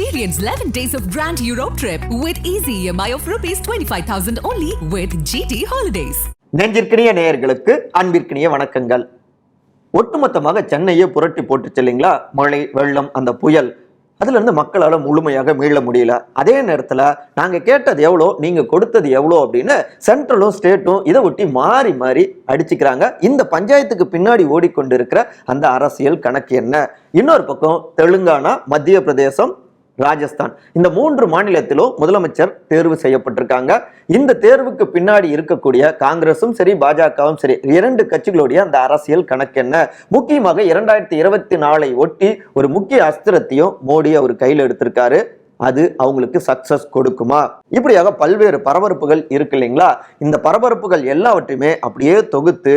Experience 11 days of Grand Europe trip with easy EMI of rupees 25,000 only with GT Holidays. நெஞ்சிற்கினிய நேயர்களுக்கு அன்பிற்கினிய வணக்கங்கள். ஒட்டுமொத்தமாக சென்னையை புரட்டி போட்டு இல்லைங்களா மழை வெள்ளம் அந்த புயல். அதுலேருந்து மக்களால் முழுமையாக மீள முடியல. அதே நேரத்தில் நாங்கள் கேட்டது எவ்வளோ நீங்கள் கொடுத்தது எவ்வளோ அப்படின்னு சென்ட்ரலும் ஸ்டேட்டும் இதை ஒட்டி மாறி மாறி அடிச்சுக்கிறாங்க. இந்த பஞ்சாயத்துக்கு பின்னாடி ஓடிக்கொண்டிருக்கிற அந்த அரசியல் கணக்கு என்ன? இன்னொரு பக்கம் தெலுங்கானா மத்திய பிரதேசம் ராஜஸ்தான். இந்த மூன்று மாநிலத்திலும் முதலமைச்சர் தேர்வு செய்யப்பட்டிருக்காங்க. இந்த தேர்வுக்கு பின்னாடி இருக்கக்கூடிய காங்கிரஸும் சரி பாஜகவும் சரி இரண்டு கட்சிகளுடைய அந்த அரசியல் கணக்கு என்ன? முக்கியமாக இரண்டாயிரத்தி இருபத்தி நாலை ஒட்டி ஒரு முக்கிய அஸ்திரத்தையும் மோடி அவர் கையில் எடுத்திருக்காரு. அது அவங்களுக்கு சக்சஸ் கொடுக்குமா? இப்படியாக பல்வேறு பரபரப்புகள் இருக்கு இல்லைங்களா? இந்த பரபரப்புகள் எல்லாவற்றையுமே அப்படியே தொகுத்து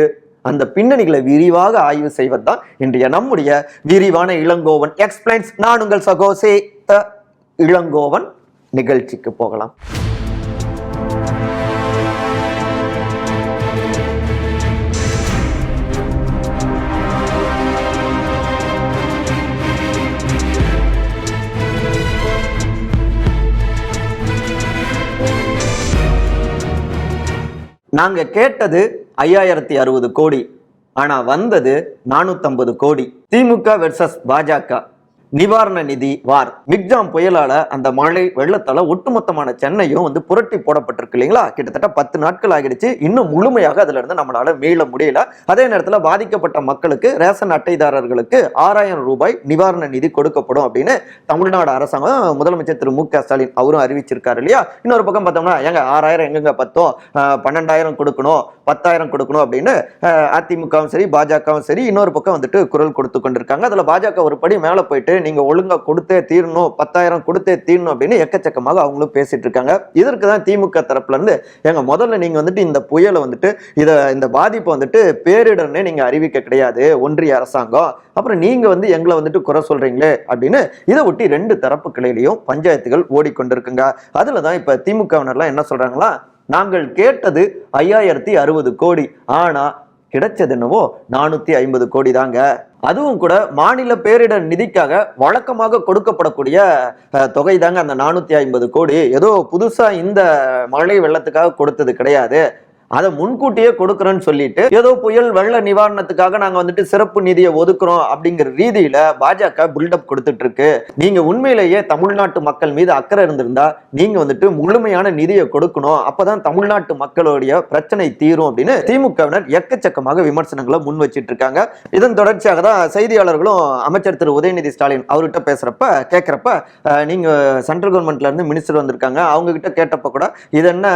அந்த பின்னணிகளை விரிவாக ஆய்வு செய்வதுதான் இன்றைய நம்முடைய விரிவான இளங்கோவன். எக்ஸ்பிளைன்ஸ் நான் உங்கள் சகோசே த இளங்கோவன் நிகழ்ச்சிக்கு போகலாம். நாங்க கேட்டது ஐயாயிரத்தி அறுபது கோடி ஆனா வந்தது நானூத்தம்பது கோடி. திமுக வெர்சஸ் பாஜக. நிவாரண நிதி வார். மிக்ஜாம் புயலால அந்த மழை வெள்ளத்தால ஒட்டுமொத்தமான சென்னையும் வந்து புரட்டி போடப்பட்டிருக்கு இல்லைங்களா? கிட்டத்தட்ட பத்து நாட்கள் ஆகிடுச்சு. இன்னும் முழுமையாக அதுல இருந்து நம்மளால மீள முடியல. அதே நேரத்துல பாதிக்கப்பட்ட மக்களுக்கு ரேஷன் அட்டைதாரர்களுக்கு ஆறாயிரம் ரூபாய் நிவாரண நிதி கொடுக்கப்படும் அப்படின்னு தமிழ்நாடு அரசாங்கம் முதலமைச்சர் திரு மு க ஸ்டாலின் அவரும் அறிவிச்சிருக்காரு இல்லையா? இன்னொரு பக்கம் பார்த்தோம்னா எங்க ஆறாயிரம் எங்கெங்க பத்தோம்? பன்னெண்டாயிரம் கொடுக்கணும். பத்தாயிரம் கொடுக்கணும் அப்படின்னு அதிமுகவும் சரி பாஜகவும் சரி இன்னொரு பக்கம் வந்துட்டு குரல் கொடுத்து கொண்டிருக்காங்க. அதில் பாஜக ஒரு படி மேலே போயிட்டு நீங்கள் ஒழுங்காக கொடுத்தே தீரணும் பத்தாயிரம் கொடுத்தே தீரணும் அப்படின்னு எக்கச்சக்கமாக அவங்களும் பேசிட்டு இருக்காங்க. இதற்கு தான் திமுக தரப்புலேருந்து எங்கள் எங்க முதல்ல நீங்கள் வந்துட்டு இந்த புயலை வந்துட்டு இதை இந்த பாதிப்பை வந்துட்டு பேரிடர்னே நீங்கள் அறிவிக்க கிடையாது ஒன்றிய அரசாங்கம். அப்புறம் நீங்கள் வந்து எங்களை வந்துட்டு குறை சொல்கிறீங்களே அப்படின்னு இதை ஒட்டி ரெண்டு தரப்பு கிளையிலையும் பஞ்சாயத்துகள் ஓடிக்கொண்டிருக்குங்க. அதில் தான் இப்போ திமுகவினர்லாம் என்ன சொல்கிறாங்களா நாங்கள் கேட்டது ஐயாயிரத்தி அறுபது கோடி. ஆனா கிடைச்சது என்னவோ நானூத்தி ஐம்பது கோடி தாங்க. அதுவும் கூட மாநில பேரிடர் நிதிக்காக வழக்கமாக கொடுக்கப்படக்கூடிய தொகை தாங்க அந்த நானூத்தி ஐம்பது கோடி. ஏதோ புதுசா இந்த மழை வெள்ளத்துக்காக கொடுத்தது கிடையாது. அதை முன்கூட்டியே கொடுக்குறோன்னு சொல்லிட்டு ஏதோ புயல் வெள்ள நிவாரணத்துக்காக நாங்க வந்துட்டு சிறப்பு நிதியை ஒதுக்குறோம் அப்படிங்கிற ரீதியில பாஜக பில்டப் கொடுத்துட்டு இருக்கு நீங்க உண்மையிலேயே தமிழ்நாட்டு மக்கள் மீது அக்கறை இருந்திருந்தா நீங்க வந்துட்டு முழுமையான நிதியை கொடுக்கணும். அப்பதான் தமிழ்நாட்டு மக்களுடைய பிரச்சனை தீரும் அப்படின்னு திமுகவினர் எக்கச்சக்கமாக விமர்சனங்களை முன் வச்சிட்டு இருக்காங்க இதன் தொடர்ச்சியாக தான் செய்தியாளர்களும் அமைச்சர் திரு உதயநிதி ஸ்டாலின் அவர்கிட்ட பேசுறப்ப கேட்கிறப்ப நீங்க சென்ட்ரல் கவர்மெண்ட்ல இருந்து மினிஸ்டர் வந்திருக்காங்க. அவங்க கிட்ட கேட்டப்ப கூட இது என்ன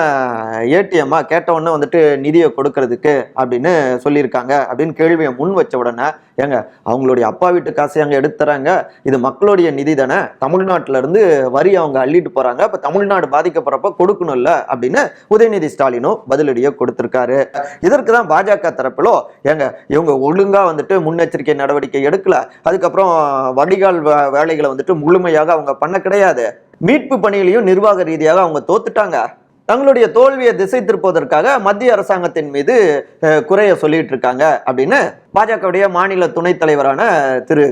ஏடிஎம்மா கேட்ட உடனே வந்துட்டு நிதியை கொடுக்கறதுக்கு அப்படின்னு சொல்லியிருக்காங்க அப்படின்னு கேள்வியை முன் வச்ச உடனே ஏங்க அவங்களுடைய அப்பா வீட்டு காசை அங்கே எடுத்துறாங்க. இது மக்களுடைய நிதி தானே. தமிழ்நாட்டிலேருந்து வரி அவங்க அள்ளிட்டு போறாங்க. இப்போ தமிழ்நாடு பாதிக்கப்படுறப்ப கொடுக்கணும்ல அப்படின்னு உதயநிதி ஸ்டாலினும் பதிலடியை கொடுத்துருக்காரு. இதற்கு தான் பாஜக தரப்பிலோ ஏங்க இவங்க ஒழுங்காக வந்துட்டு முன்னெச்சரிக்கை நடவடிக்கை எடுக்கல. அதுக்கப்புறம் வடிகால் வே- வேலைகளை வந்துட்டு முழுமையாக அவங்க பண்ண கிடையாது. மீட்பு பணியிலையும் நிர்வாக ரீதியாக அவங்க தோத்துட்டாங்க. தங்களுடைய தோல்வியை திசை திருப்பதற்காக மத்திய அரசாங்கத்தின் மீது குறைய சொல்லிட்டு இருக்காங்க அப்படின்னு பாஜகவுடைய மாநில துணைத் தலைவரான திரு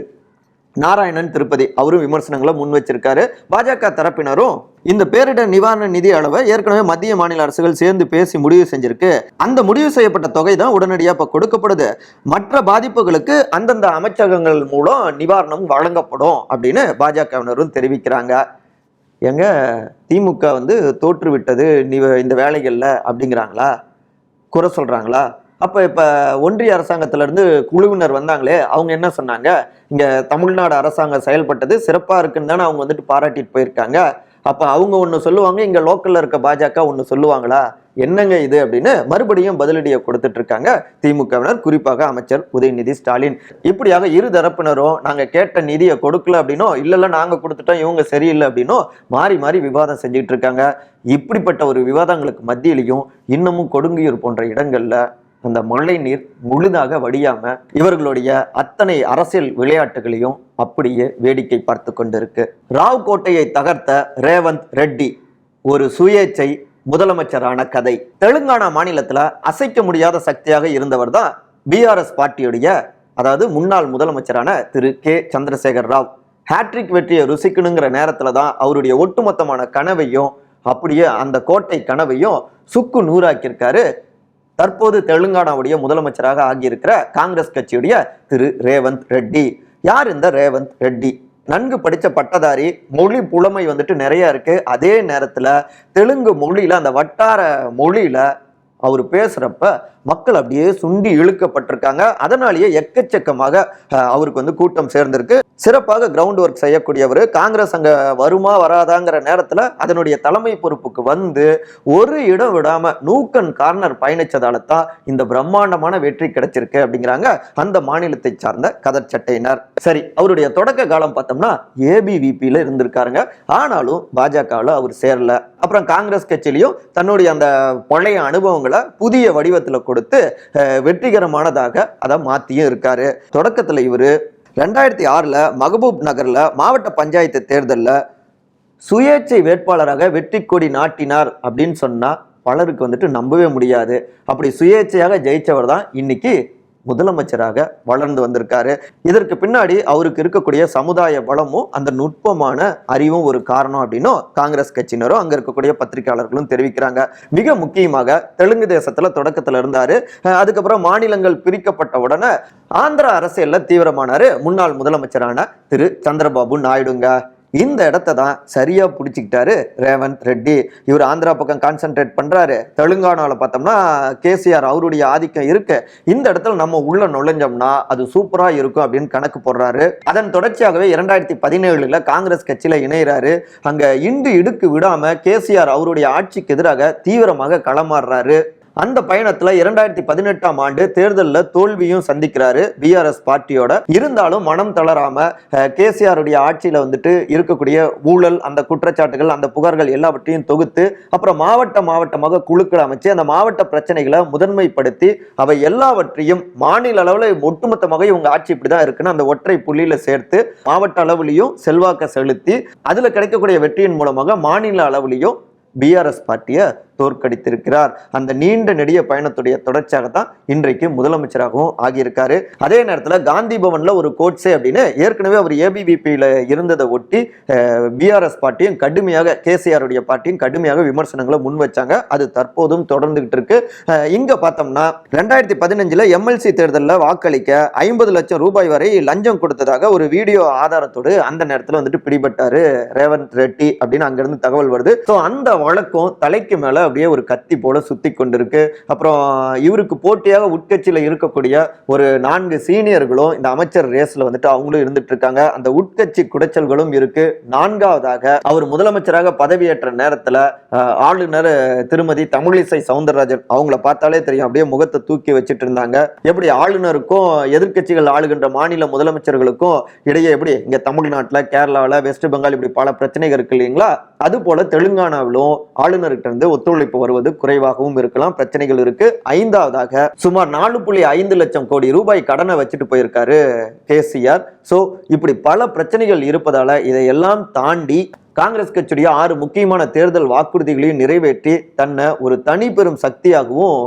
நாராயணன் திருப்பதி அவரும் விமர்சனங்களை முன் வச்சிருக்காரு. பாஜக தரப்பினரும் இந்த பேரிடர் நிவாரண நிதி அளவை ஏற்கனவே மத்திய மாநில அரசுகள் சேர்ந்து பேசி முடிவு செஞ்சிருக்கு. அந்த முடிவு செய்யப்பட்ட தொகை தான் உடனடியாக இப்போ கொடுக்கப்படுது. மற்ற பாதிப்புகளுக்கு அந்தந்த அமைச்சகங்கள் மூலம் நிவாரணம் வழங்கப்படும் அப்படின்னு பாஜகவினரும் தெரிவிக்கிறாங்க. எங்க திமுக வந்து தோற்றுவிட்டது நீ இந்த வேலைகள்ல அப்படிங்கிறாங்களா? குறை சொல்கிறாங்களா அப்போ இப்போ ஒன்றிய அரசாங்கத்திலேருந்து குழுவினர் வந்தாங்களே அவங்க என்ன சொன்னாங்க? இங்கே தமிழ்நாடு அரசாங்கம் செயல்பட்டது சிறப்பாக இருக்குன்னு தானே அவங்க வந்துட்டு பாராட்டிட்டு போயிருக்காங்க. அப்போ அவங்க ஒன்று சொல்லுவாங்க இங்கே லோக்கலில் இருக்க பாஜக ஒன்று சொல்லுவாங்களா? என்னங்க இது அப்படின்னு மறுபடியும் பதிலடியை கொடுத்துட்டு இருக்காங்க. திமுகவினர் குறிப்பாக அமைச்சர் உதயநிதி ஸ்டாலின். இப்படியாக இரு தரப்பினரும் நாங்கள் கேட்ட நிதியை கொடுக்கல அப்படின்னோ இல்லைல்ல நாங்கள் கொடுத்துட்டோம் இவங்க சரியில்லை அப்படின்னோ மாறி மாறி விவாதம் செஞ்சுட்டு இருக்காங்க. இப்படிப்பட்ட ஒரு விவாதங்களுக்கு மத்தியிலையும் இன்னமும் கொடுங்கையூர் போன்ற இடங்கள்ல அந்த மழை நீர் முழுதாக வடியாம இவர்களுடைய அத்தனை அரசியல் விளையாட்டுகளையும் அப்படியே வேடிக்கை பார்த்து கொண்டிருக்கு. ராவ் கோட்டையை தகர்த்த ரேவந்த் ரெட்டி ஒரு சுயேச்சை முதலமைச்சரான கதை. தெலுங்கானா மாநிலத்தில் அசைக்க முடியாத சக்தியாக இருந்தவர் தான் பிஆர்எஸ் பார்ட்டியுடைய அதாவது முன்னாள் முதலமைச்சரான திரு கே. சந்திரசேகர் ராவ். ஹேட்ரிக் வெற்றியை ருசிக்கணுங்கிற நேரத்தில் தான் அவருடைய ஒட்டுமொத்தமான கனவையும் அப்படியே அந்த கோட்டை கனவையும் சுக்கு நூறாக்கியிருக்காரு. தற்போது தெலுங்கானாவுடைய முதலமைச்சராக ஆகியிருக்கிற காங்கிரஸ் கட்சியுடைய திரு ரேவந்த் ரெட்டி. யார் இந்த ரேவந்த் ரெட்டி? நன்கு படித்த பட்டதாரி மொழி புலமை வந்துட்டு நிறைய இருக்கு. அதே நேரத்தில் தெலுங்கு மொழியில் அந்த வட்டார மொழியில் அவர் பேசுகிறப்ப மக்கள் அப்படியே சுண்டி இழுக்கப்பட்டிருக்காங்க. அதனாலேயே எக்கச்சக்கமாக அவருக்கு வந்து கூட்டம் சேர்ந்திருக்கு. சிறப்பாக கிரவுண்ட் ஒர்க் செய்யக்கூடியவர். காங்கிரஸ் அங்கே வருமா வராதாங்கிற நேரத்தில் அதனுடைய தலைமை பொறுப்புக்கு வந்து ஒரு இடம் விடாமல் நூக்கன் கார்னர் பயணிச்சதால தான் இந்த பிரம்மாண்டமான வெற்றி கிடைச்சிருக்கு அப்படிங்கிறாங்க அந்த மாநிலத்தை சார்ந்த கதர் சட்டையினர் சரி அவருடைய தொடக்க காலம் பார்த்தோம்னா ஏபிவிபியில் இருந்திருக்காருங்க. ஆனாலும் பாஜகவில் அவர் சேரல. அப்புறம் காங்கிரஸ் கட்சியிலையும் தன்னுடைய அந்த பழைய அனுபவங்கள் புதிய வடிவத்தில் கொடுத்து வெற்றிகரமானதாக அதை மாத்தியும் இருக்காரு. தொடக்கத்தில் இவரு ரெண்டாயிரத்தி ஆறுல மகபூப் நகரில் மாவட்ட பஞ்சாயத்து தேர்தலில் சுயேட்சை வேட்பாளராக வெற்றி கொடி நாட்டினார் அப்படின்னு சொன்னால் பலருக்கு வந்துட்டு நம்பவே முடியாது. அப்படி சுயேட்சையாக ஜெயிச்சவர் தான் இன்னைக்கு முதலமைச்சராக வளர்ந்து வந்திருக்காரு. இதற்கு பின்னாடி அவருக்கு இருக்கக்கூடிய சமுதாய பலமும் அந்த நுட்பமான அறிவும் ஒரு காரணம் அப்படின்னும் காங்கிரஸ் கட்சியினரும் அங்க இருக்கக்கூடிய பத்திரிகையாளர்களும் தெரிவிக்கிறாங்க. மிக முக்கியமாக தெலுங்கு தேசத்துல தொடக்கத்துல இருந்தாரு. அதுக்கப்புறம் மாநிலங்கள் பிரிக்கப்பட்ட உடனே ஆந்திர அரசியல்ல தீவிரமானாரு முன்னாள் முதலமைச்சரான திரு சந்திரபாபு நாயுடுங்க. இந்த இடத்த தான் சரியாக பிடிச்சிக்கிட்டாரு ரேவந்த் ரெட்டி. இவர் ஆந்திரா பக்கம் கான்சென்ட்ரேட் பண்ணுறாரு தெலுங்கானாவில் பார்த்தோம்னா கேசிஆர் அவருடைய ஆதிக்கம் இருக்கு. இந்த இடத்துல நம்ம உள்ள நுழைஞ்சோம்னா அது சூப்பராக இருக்கும் அப்படின்னு கணக்கு போடுறாரு. அதன் தொடர்ச்சியாகவே இரண்டாயிரத்தி பதினேழுல காங்கிரஸ் கட்சியில் இணைகிறாரு அங்கே இண்டு இடுக்கு விடாமல் கேசிஆர் அவருடைய ஆட்சிக்கு எதிராக தீவிரமாக களமாடுறாரு. அந்த பயணத்துல இரண்டாயிரத்தி பதினெட்டாம் ஆண்டு தேர்தலில் தோல்வியும் சந்திக்கிறாரு பிஆர்எஸ் பார்ட்டியோட. இருந்தாலும் மனம் தளராம கேசிஆருடைய ஆட்சியில வந்துட்டு இருக்கக்கூடிய ஊழல் அந்த குற்றச்சாட்டுகள் அந்த புகார்கள் எல்லாவற்றையும் தொகுத்து அப்புறம் மாவட்ட மாவட்டமாக குழுக்கள் அமைச்சு அந்த மாவட்ட பிரச்சனைகளை முதன்மைப்படுத்தி அவை எல்லாவற்றையும் மாநில அளவில் ஒட்டுமொத்தமாக இவங்க ஆட்சி இப்படிதான் இருக்குன்னு அந்த ஒற்றை புள்ளியில சேர்த்து மாவட்ட அளவுலையும் செல்வாக்க செலுத்தி அதுல கிடைக்கக்கூடிய வெற்றியின் மூலமாக மாநில அளவுலையும் பிஆர்எஸ் பார்ட்டியை தோற்கடித்திருக்கிறார். அந்த நீண்ட நெடிய பயணத்துடைய தொடர்ச்சியாக தான் இன்றைக்கு முதலமைச்சராகவும் ஆகியிருக்காரு. அதே நேரத்தில் காந்தி பவன்ல ஒரு கோட்ஸே அப்படின்னு ஏற்கனவே அவர் ஏபிவிபியில இருந்ததை ஒட்டி பிஆர்எஸ் பார்ட்டியும் கடுமையாக கேசிஆருடைய பார்ட்டியும் கடுமையாக விமர்சனங்களை முன் வச்சாங்க. அது தற்போதும் தொடர்ந்துகிட்டு இருக்கு. இங்க பார்த்தோம்னா ரெண்டாயிரத்தி பதினஞ்சுல எம்எல்சி தேர்தலில் வாக்களிக்க ஐம்பது லட்சம் ரூபாய் வரை லஞ்சம் கொடுத்ததாக ஒரு வீடியோ ஆதாரத்தோடு அந்த நேரத்தில் வந்துட்டு பிடிபட்டாரு ரேவந்த் ரெட்டி அப்படின்னு அங்கிருந்து தகவல் வருது. ஸோ அந்த வழக்கம் தலைக்கு மேல அப்படியே ஒரு கத்தி போல சுத்தி கொண்டிருக்கு. அப்புறம் இவருக்கு போட்டியாக உட்கட்சியில் இருக்கக்கூடிய ஒரு நான்கு சீனியர்களும் இந்த அமைச்சர் ரேஸ்ல வந்துட்டு அவங்களும் இருந்துட்டு இருக்காங்க. அந்த உட்கட்சி குடைச்சல்களும் இருக்கு. நான்காவதாக அவர் முதலமைச்சராக பதவியேற்ற நேரத்தில் ஆளுநர் திருமதி தமிழிசை சவுந்தரராஜன் அவங்கள பார்த்தாலே தெரியும். அப்படியே முகத்தை தூக்கி வச்சுட்டு இருந்தாங்க. எப்படி ஆளுநருக்கும் எதிர்க்கட்சிகள் ஆளுகின்ற மாநில முதலமைச்சர்களுக்கும் இடையே எப்படி இங்கே தமிழ்நாட்டில் கேரளாவில் வெஸ்ட் பெங்கால் இப்படி பல பிரச்சனைகள் இருக்கு இல்லைங்களா? அதுபோல தெலுங்கானாவிலும் ஆளுநர்கிட்ட இருந்து ஒத்துழைப்பு வருவது குறைவாகவும் இருக்கலாம். பிரச்சனைகள் இருக்கு. ஐந்தாவதாக சுமார் நாலு புள்ளி ஐந்து லட்சம் கோடி ரூபாய் கடனை வச்சுட்டு போயிருக்காரு கேசிஆர். சோ இப்படி பல பிரச்சனைகள் இருப்பதால இதையெல்லாம் தாண்டி காங்கிரஸ் கட்சியுடைய ஆறு முக்கியமான தேர்தல் வாக்குறுதிகளையும் நிறைவேற்றி தன்னை ஒரு தனி பெரும் சக்தியாகவும்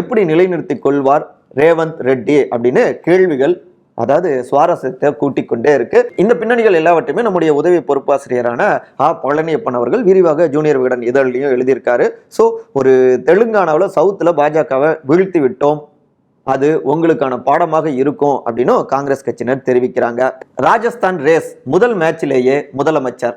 எப்படி நிலைநிறுத்திக் கொள்வார் ரேவந்த் ரெட்டி அப்படின்னு கேள்விகள் அதாவது சுவாரஸ்யத்தை கூட்டிக் கொண்டே இருக்கு. இந்த பின்னணிகள் எல்லாவற்றையுமே நம்முடைய உதவி பொறுப்பாசிரியரான ஆ. பழனியப்பன் அவர்கள் விரிவாக ஜூனியர் விகடன் இதழிலையும் எழுதியிருக்காரு. ஸோ ஒரு தெலுங்கானாவில் சவுத்தில் பாஜகவை வீழ்த்தி விட்டோம். அது உங்களுக்கான பாடமாக இருக்கும் அப்படின்னும் காங்கிரஸ் கட்சியினர் தெரிவிக்கிறாங்க. ராஜஸ்தான் ரேஸ் முதல் மேட்சிலேயே முதலமைச்சர்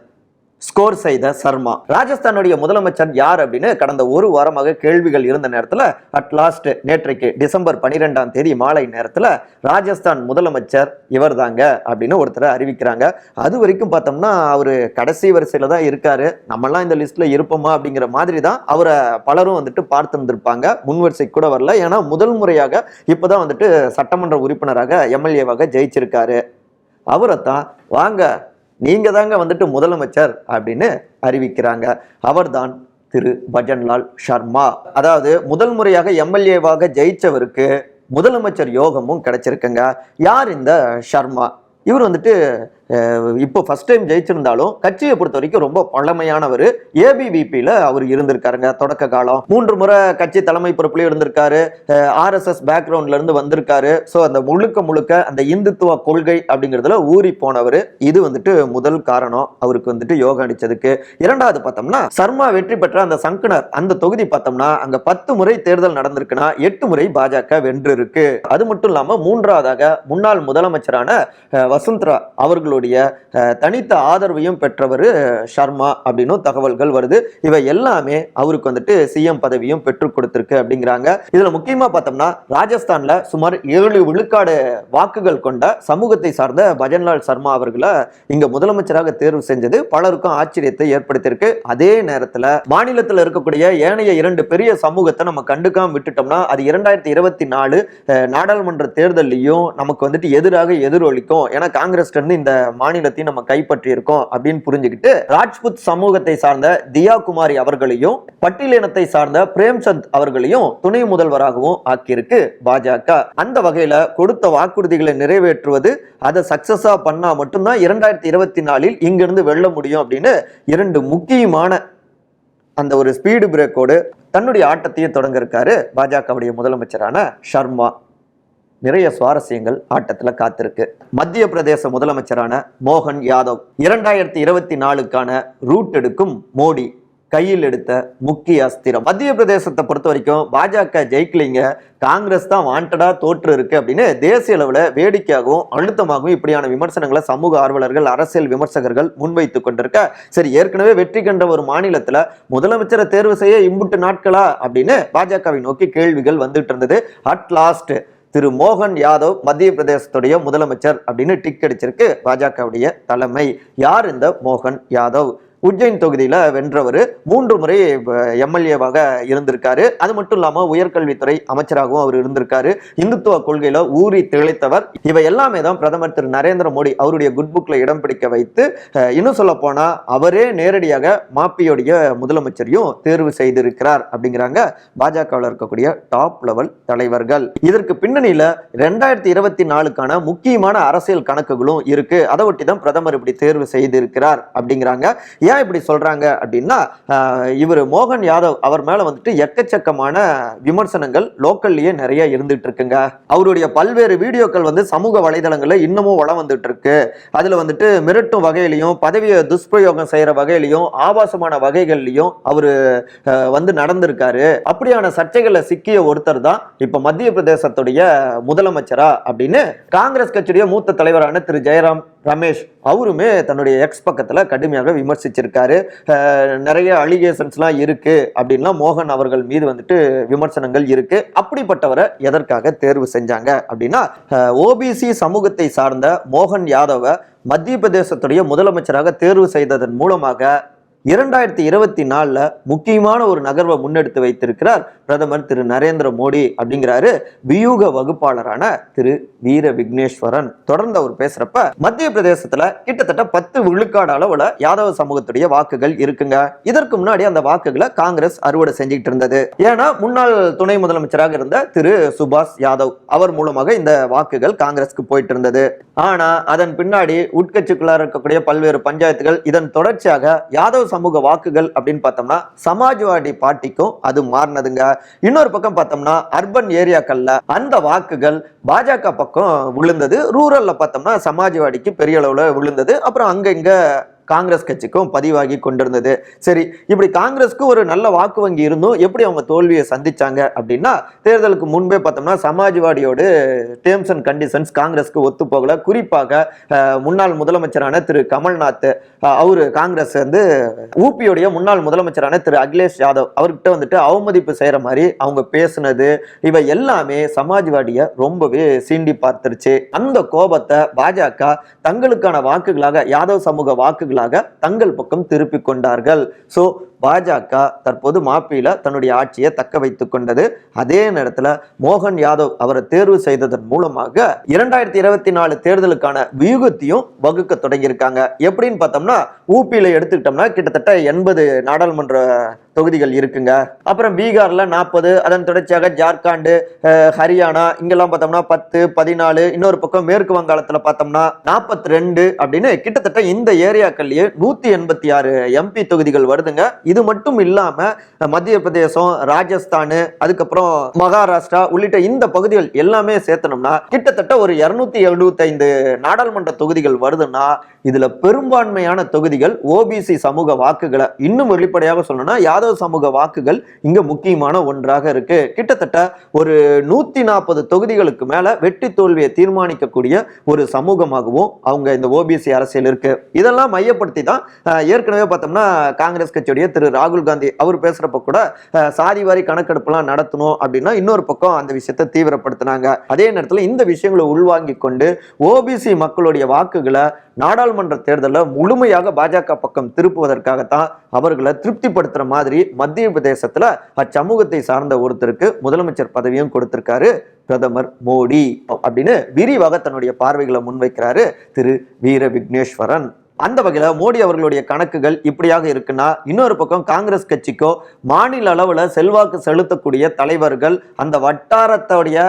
ஸ்கோர் செய்த சர்மா. ராஜஸ்தானுடைய முதலமைச்சர் யார் அப்படின்னு கடந்த ஒரு வாரமாக கேள்விகள் இருந்த நேரத்தில் அட் லாஸ்ட் நேற்றைக்கு டிசம்பர் பனிரெண்டாம் தேதி மாலை நேரத்தில் ராஜஸ்தான் முதலமைச்சர் இவர்தாங்க அப்படின்னு ஒருத்தரை அறிவிக்கிறாங்க. அது வரைக்கும் பார்த்தோம்னா அவர் கடைசி வரிசையில் தான் இருக்காரு. நம்மலாம் இந்த லிஸ்ட்ல இருப்போமா அப்படிங்கிற மாதிரி தான் அவரை பலரும் வந்துட்டு பார்த்துருந்துருப்பாங்க. முன்வரிசை கூட வரல. ஏன்னா முதல் முறையாக இப்போதான் வந்துட்டு சட்டமன்ற உறுப்பினராக எம்எல்ஏவாக ஜெயிச்சிருக்காரு. அவரை தான் வாங்க நீங்க தாங்க வந்துட்டு முதலமைச்சர் அப்படின்னு அறிவிக்கிறாங்க. அவர்தான் திரு. பஜன்லால் சர்மா அதாவது முதல் முறையாக எம்எல்ஏவாக ஜெயிச்சவருக்கு முதலமைச்சர் யோகமும் கிடைச்சிருக்குங்க. யார் இந்த சர்மா இவர் வந்துட்டு இப்போ ஃபர்ஸ்ட் டைம் ஜெயிச்சிருந்தாலும் கட்சியை பொறுத்த வரைக்கும் ரொம்ப பழமையானவர். ஏபிவிபியில் அவர் இருந்திருக்காருங்க தொடக்க காலம். மூன்று முறை கட்சி தலைமை பொறுப்புலையும் இருந்திருக்காரு. ஆர்எஸ்எஸ் பேக்ரவுண்ட்ல இருந்து வந்திருக்காரு. ஸோ அந்த முழுக்க முழுக்க அந்த இந்துத்துவ கொள்கை அப்படிங்கிறதுல ஊறி போனவர். இது வந்துட்டு முதல் காரணம். அவருக்கு வந்துட்டு யோகா அடிச்சதுக்கு. இரண்டாவது பார்த்தோம்னா சர்மா வெற்றி பெற்ற அந்த சங்கனர் அந்த தொகுதி பார்த்தோம்னா அங்க பத்து முறை தேர்தல் நடந்திருக்குன்னா எட்டு முறை பாஜக வென்று இருக்கு அது மட்டும் இல்லாம மூன்றாவதாக முன்னாள் முதலமைச்சரான வசுந்தரா அவர்களோட அவர்களுடைய தனித்த ஆதரவையும் பெற்றவர் சர்மா அப்படின்னும் தகவல்கள் வருது. இவை எல்லாமே அவருக்கு வந்துட்டு சிஎம் பதவியும் பெற்றுக் கொடுத்திருக்கு அப்படிங்கிறாங்க. இதுல முக்கியமா பார்த்தோம்னா ராஜஸ்தான்ல சுமார் ஏழு விழுக்காடு வாக்குகள் கொண்ட சமூகத்தை சார்ந்த பஜன்லால் சர்மா அவர்களை இங்க முதலமைச்சராக தேர்வு செஞ்சது. பலருக்கும் ஆச்சரியத்தை ஏற்படுத்தியிருக்கு. அதே நேரத்தில் மாநிலத்தில் இருக்கக்கூடிய ஏனைய இரண்டு பெரிய சமூகத்தை நம்ம கண்டுக்காம விட்டுட்டோம்னா அது இரண்டாயிரத்தி இருபத்தி நாலு நாடாளுமன்ற தேர்தலையும் நமக்கு வந்துட்டு எதிராக எதிரொலிக்கும். ஏன்னா காங்கிரஸ்லேருந்து இந்த மாநிலத்தையும் நம்ம கைப்பற்றி இருக்கோம் அப்படின்னு புரிஞ்சுக்கிட்டு ராஜ்புத் சமூகத்தை சார்ந்த தியா குமாரி அவர்களையும் பட்டியலினத்தை சார்ந்த பிரேம்சந்த் அவர்களையும் துணை முதல்வராகவும் ஆக்கியிருக்கு பாஜக. அந்த வகையில கொடுத்த வாக்குறுதிகளை நிறைவேற்றுவது அதை சக்சஸா பண்ணா மட்டும்தான் இரண்டாயிரத்தி இருபத்தி நாலில் இங்கிருந்து வெல்ல முடியும் அப்படின்னு இரண்டு முக்கியமான அந்த ஒரு ஸ்பீடு பிரேக்கோடு தன்னுடைய ஆட்டத்தையும் தொடங்க இருக்காரு பாஜகவுடைய முதலமைச்சரான ஷர்மா. நிறைய சுவாரஸ்யங்கள் ஆட்டத்தில் காத்திருக்கு. மத்திய பிரதேச முதலமைச்சரான மோகன் யாதவ் இரண்டாயிரத்தி இருபத்தி நாலுக்கான ரூட் எடுக்கும் மோடி கையில் எடுத்த முக்கிய அஸ்திரம். மத்திய பிரதேசத்தை பொறுத்த வரைக்கும் பாஜக ஜெயிக்கலிங்க. காங்கிரஸ் தான் வாண்டடா தோற்று இருக்கு அப்படின்னு தேசிய அளவில் வேடிக்கையாகவும் அழுத்தமாகவும் இப்படியான விமர்சனங்களை சமூக ஆர்வலர்கள் அரசியல் விமர்சகர்கள் முன்வைத்து கொண்டிருக்க சரி ஏற்கனவே வெற்றி கண்ட ஒரு மாநிலத்தில் முதலமைச்சரை தேர்வு செய்ய இம்புட்டு நாட்களா அப்படின்னு பாஜகவை நோக்கி கேள்விகள் வந்துட்டு இருந்தது. அட் லாஸ்ட் திரு மோகன் யாதவ் மத்திய பிரதேசத்துடைய முதலமைச்சர் அப்படின்னு டிக் அடிச்சிருக்கு. பாஜகவுடைய தலைமை. யார் இந்த மோகன் யாதவ்? உஜ்ஜைன் தொகுதியில வென்றவர் மூன்று முறை எம்எல்ஏவாக இருந்திருக்காரு. அது மட்டும் இல்லாம உயர்கல்வித்துறை அமைச்சராகவும் அவர் இருந்திருக்காரு. இந்துத்துவ கொள்கையில் ஊறி திளைத்தவர். இவை எல்லாமே தான் பிரதமர் திரு நரேந்திர மோடி அவருடைய குட் புக்ல இடம் பிடிக்க வைத்து இன்னும் சொல்ல போனா அவரே நேரடியாக மாப்பியோடைய முதலமைச்சரையும் தேர்வு செய்திருக்கிறார் அப்படிங்கிறாங்க பாஜகவில் இருக்கக்கூடிய டாப் லெவல் தலைவர்கள். இதற்கு பின்னணியில ரெண்டாயிரத்தி இருபத்தி நாலுக்கான முக்கியமான அரசியல் கணக்குகளும் இருக்கு. அதை ஒட்டி தான் பிரதமர் இப்படி தேர்வு செய்திருக்கிறார் அப்படிங்கிறாங்க. ஏன் இப்படி சொல்றாங்க அப்படின்னா இவர் மோகன் யாதவ் அவர் மேல வந்துட்டு எக்கச்சக்கமான விமர்சனங்கள் லோக்கல்லையே நிறைய இருந்துட்டு இருக்குங்க அவருடைய பல்வேறு வீடியோக்கள் வந்து சமூக வலைதளங்கள்ல இன்னமும் வளம் வந்துட்டு இருக்கு அதுல வந்துட்டு மிரட்டும் வகையிலையும் பதவியை துஷ்பிரயோகம் செய்யற வகையிலையும் ஆபாசமான வகைகள்லையும் அவரு வந்து நடந்திருக்காரு. அப்படியான சர்ச்சைகளை சிக்கிய ஒருத்தர் தான் இப்போ மத்திய பிரதேசத்துடைய முதலமைச்சரா அப்படின்னு காங்கிரஸ் கட்சியுடைய மூத்த தலைவரான திரு. ஜெயராம் ரமேஷ். அவருமே தன்னுடைய எக்ஸ் பக்கத்துல கடுமையாக விமர்சிச்சு வச்சிருக்காரு. நிறைய அலிகேஷன்ஸ்லாம் இருக்கு அப்படின்லாம் மோகன் அவர்கள் மீது வந்துட்டு விமர்சனங்கள் இருக்கு. அப்படிப்பட்டவரை எதற்காக தேர்வு செஞ்சாங்க அப்படின்னா ஓபிசி சமூகத்தை சார்ந்த மோகன் யாதவை மத்திய பிரதேசத்துடைய முதலமைச்சராக தேர்வு செய்ததன் மூலமாக இரண்டாயிரத்தி இருபத்தி நாலுல முக்கியமான ஒரு நகர்வை முன்னெடுத்து வைத்திருக்கிறார் பிரதமர் திரு நரேந்திர மோடி அப்படிங்கிறாரு. வியூக வகுப்பாளரான திரு வீர விக்னேஸ்வரன். தொடர்ந்து அவர் பேசுறப்ப மத்திய பிரதேசத்துல கிட்டத்தட்ட பத்து விழுக்காடு அளவுல யாதவ சமூகத்துடைய வாக்குகள் இருக்குங்க. இதற்கு முன்னாடி அந்த வாக்குகளை காங்கிரஸ் அறுவடை செஞ்சுக்கிட்டு இருந்தது. ஏன்னா முன்னாள் துணை முதலமைச்சராக இருந்த திரு சுபாஷ் யாதவ் அவர் மூலமாக இந்த வாக்குகள் காங்கிரஸ்க்கு போயிட்டு இருந்தது. ஆனா அதன் பின்னாடி உட்கட்சிக்குள்ளார இருக்கக்கூடிய பல்வேறு பஞ்சாயத்துகள் இதன் தொடர்ச்சியாக யாதவ் சமூக வாக்குகள் அப்படின்னு பார்த்தோம்னா சமாஜ்வாடி பார்ட்டிக்கும் அது மாறினதுங்க. இன்னொரு பக்கம் பார்த்தோம்னா அர்பன் ஏரியாக்கள்ல அந்த வாக்குகள் பாஜக பக்கம் விழுந்தது. ரூரல்ல பார்த்தோம்னா சமாஜ்வாடிக்கு பெரிய அளவுல விழுந்தது. அப்புறம் அங்க இங்க காங்கிரஸ் கட்சிக்கும் பதிவாகி கொண்டிருந்தது. சரி இப்படி காங்கிரஸ்க்கு ஒரு நல்ல வாக்கு வங்கி இருந்தும் எப்படி அவங்க தோல்வியை சந்திச்சாங்க அப்படின்னா தேர்தலுக்கு முன்பே பார்த்தோம்னா சமாஜ்வாடியோடு டேர்ம்ஸ் அண்ட் கண்டிஷன்ஸ் காங்கிரஸ்க்கு ஒத்து போகல குறிப்பாக முன்னாள் முதலமைச்சரான திரு. கமல்நாத் அவரு காங்கிரஸ் வந்து ஊபியோடைய முன்னாள் முதலமைச்சரான திரு. அகிலேஷ் யாதவ் அவர்கிட்ட வந்துட்டு அவமதிப்பு செய்கிற மாதிரி அவங்க பேசுனது. இவை எல்லாமே சமாஜ்வாடியை ரொம்பவே சீண்டி பார்த்துருச்சு. அந்த கோபத்தை பாஜக தங்களுக்கான வாக்குகளாக யாதவ் சமூக வாக்குகளாக தங்கள் பக்கம் திருப்பிக் கொண்டார்கள். சோ பாஜக தற்போது மாப்பியில் தன்னுடைய ஆட்சியை தக்க வைத்துக் கொண்டது. அதே நேரத்தில் மோகன் யாதவ் அவரை தேர்வு செய்ததன் மூலமாக இரண்டாயிரத்தி இருபத்தி நாலு தேர்தலுக்கான வியூகத்தையும் வகுக்க தொடங்கியிருக்காங்க. எப்படின்னு பார்த்தோம்னா ஊபியில் எடுத்துக்கிட்டோம்னா கிட்டத்தட்ட எண்பது நாடாளுமன்ற தொகுதிகள் இருக்குங்க. அப்புறம் பீகார்ல நாற்பது அதன் தொடர்ச்சியாக ஜார்க்கண்ட் ஹரியானா இங்கெல்லாம் பார்த்தோம்னா பத்து பதினாலு இன்னொரு பக்கம் மேற்கு வங்காளத்துல பார்த்தோம்னா நாற்பத்தி ரெண்டு அப்படின்னு கிட்டத்தட்ட இந்த ஏரியாக்கள்லேயே நூத்தி எண்பத்தி ஆறு எம்பி தொகுதிகள் வருதுங்க. இது மட்டும் இல்லாமல் மத்திய பிரதேசம் ராஜஸ்தான் அதுக்கப்புறம் மகாராஷ்டிரா உள்ளிட்ட இந்த பகுதிகள் எல்லாமே சேர்த்தனோம்னா கிட்டத்தட்ட ஒரு இருநூத்தி எழுபத்தைந்து நாடாளுமன்ற தொகுதிகள் வருதுன்னா இதுல பெரும்பான்மையான தொகுதிகள் ஓபிசி சமூக வாக்குகளை இன்னும் வெளிப்படையாக சொல்லணும்னா யாதவ் சமூக வாக்குகள் இங்க முக்கியமான ஒன்றாக இருக்கு. கிட்டத்தட்ட ஒரு நூத்தி நாற்பது தொகுதிகளுக்கு மேல வெற்றி தோல்வியை தீர்மானிக்கக்கூடிய ஒரு சமூகமாகவும் அவங்க இந்த ஓபிசி அரசியல் இருக்கு. இதெல்லாம் மையப்படுத்தி தான் ஏற்கனவே பார்த்தோம்னா காங்கிரஸ் கட்சியுடைய திரு ராகுல் காந்தி அவர் பேசுறப்ப கூட சாதி வாரி கணக்கெடுப்புலாம் நடத்தணும் அப்படின்னா இன்னொரு பக்கம் அந்த விஷயத்தை தீவிரப்படுத்தினாங்க. அதே நேரத்தில் இந்த விஷயங்களை உள்வாங்கி கொண்டு ஓபிசி மக்களுடைய வாக்குகளை நாடாளுமன்ற தேர்தலில் முழுமையாக பாஜக பக்கம் திருப்புவதற்காகத்தான் அவர்களை திருப்திப்படுத்துற மாதிரி மத்திய பிரதேசத்தில் அச்சமூகத்தை சார்ந்த ஒருத்தருக்கு முதலமைச்சர் பதவியும் கொடுத்திருக்காரு பிரதமர் மோடி அப்படின்னு விரிவாக தன்னுடைய பார்வைகளை முன்வைக்கிறாரு திரு வீர விக்னேஸ்வரன் அந்த வகையில் மோடி அவர்களுடைய கணக்குகள் இப்படியாக இருக்குன்னா இன்னொரு பக்கம் காங்கிரஸ் கட்சிக்கோ மாநில அளவில் செல்வாக்கு செலுத்தக்கூடிய தலைவர்கள் அந்த வட்டாரத்துடைய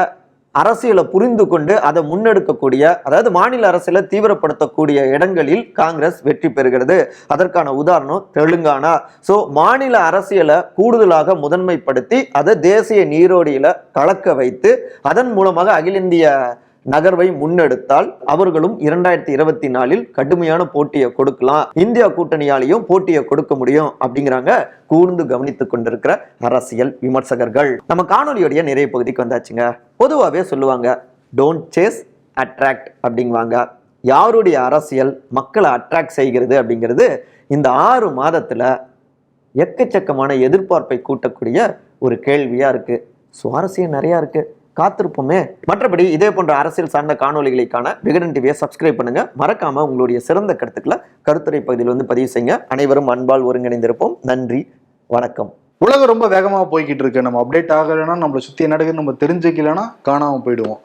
அரசியலை புரிந்து கொண்டு அதை முன்னெடுக்கக்கூடிய அதாவது மாநில அரசியலை தீவிரப்படுத்தக்கூடிய இடங்களில் காங்கிரஸ் வெற்றி பெறுகிறது. அதற்கான உதாரணம் தெலுங்கானா. ஸோ மாநில அரசியலை கூடுதலாக முதன்மைப்படுத்தி அதை தேசிய நீரோடியில் கலக்க வைத்து அதன் மூலமாக அகில இந்திய நகர்வை முன்னெடுத்தால் அவர்களும் இரண்டாயிரத்தி இருபத்தி நாலில் கடுமையான போட்டியை கொடுக்கலாம். இந்தியா கூட்டணியாலையும் போட்டியை கொடுக்க முடியும் அப்படிங்கிறாங்க கூர்ந்து கவனித்துக் கொண்டிருக்கிற அரசியல் விமர்சகர்கள். நம்ம காணொலியுடைய நிறைய பகுதிக்கு வந்தாச்சுங்க. பொதுவாகவே சொல்லுவாங்க டோன்ட் சேஸ் அட்ராக்ட் அப்படிங்குவாங்க. யாருடைய அரசியல் மக்களை அட்ராக்ட் செய்கிறது அப்படிங்கிறது இந்த ஆறு மாதத்தில் எக்கச்சக்கமான எதிர்பார்ப்பை கூட்டக்கூடிய ஒரு கேள்வியாக இருக்குது சுவாரஸ்யம் நிறையா இருக்குது காத்திருப்போமே. மற்றபடி இதே போன்ற அரசியல் சார்ந்த காணொளிகளுக்கான விகடன் டிவியை சப்ஸ்கிரைப் பண்ணுங்க. மறக்காம உங்களுடைய சிறந்த கருத்துக்களை கருத்துரை பகுதியில் வந்து பதிவு செய்யுங்க. அனைவரும் அன்பால் ஒருங்கிணைந்திருப்போம். நன்றி வணக்கம். உலகம் ரொம்ப வேகமாக போய்கிட்டு இருக்கு. நம்ம அப்டேட் ஆகலைன்னா நம்மளை சுற்றி என்ன நம்ம தெரிஞ்சுக்கலன்னா காணாமல் போயிடுவோம்.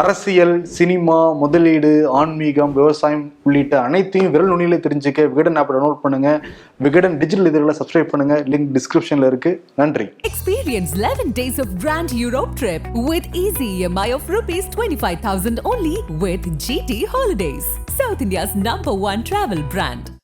அரசியல் சினிமா முதலீடு ஆன்மீகம் விவசாயம் உள்ளிட்ட அனைத்தையும் விரல் நுனியில தெரிஞ்சுக்க விகடன் ஆப் டவுன்லோட் பண்ணுங்க. விகடன் டிஜிட்டல் இதழில் சப்ஸ்கிரைப் பண்ணுங்க. லிங்க் டிஸ்கிரிப்ஷன்ல இருக்கு. நன்றி. Experience 11 days of Grand Europe trip with easy EMI of rupees 25,000 only with GT Holidays, South India's number one travel brand.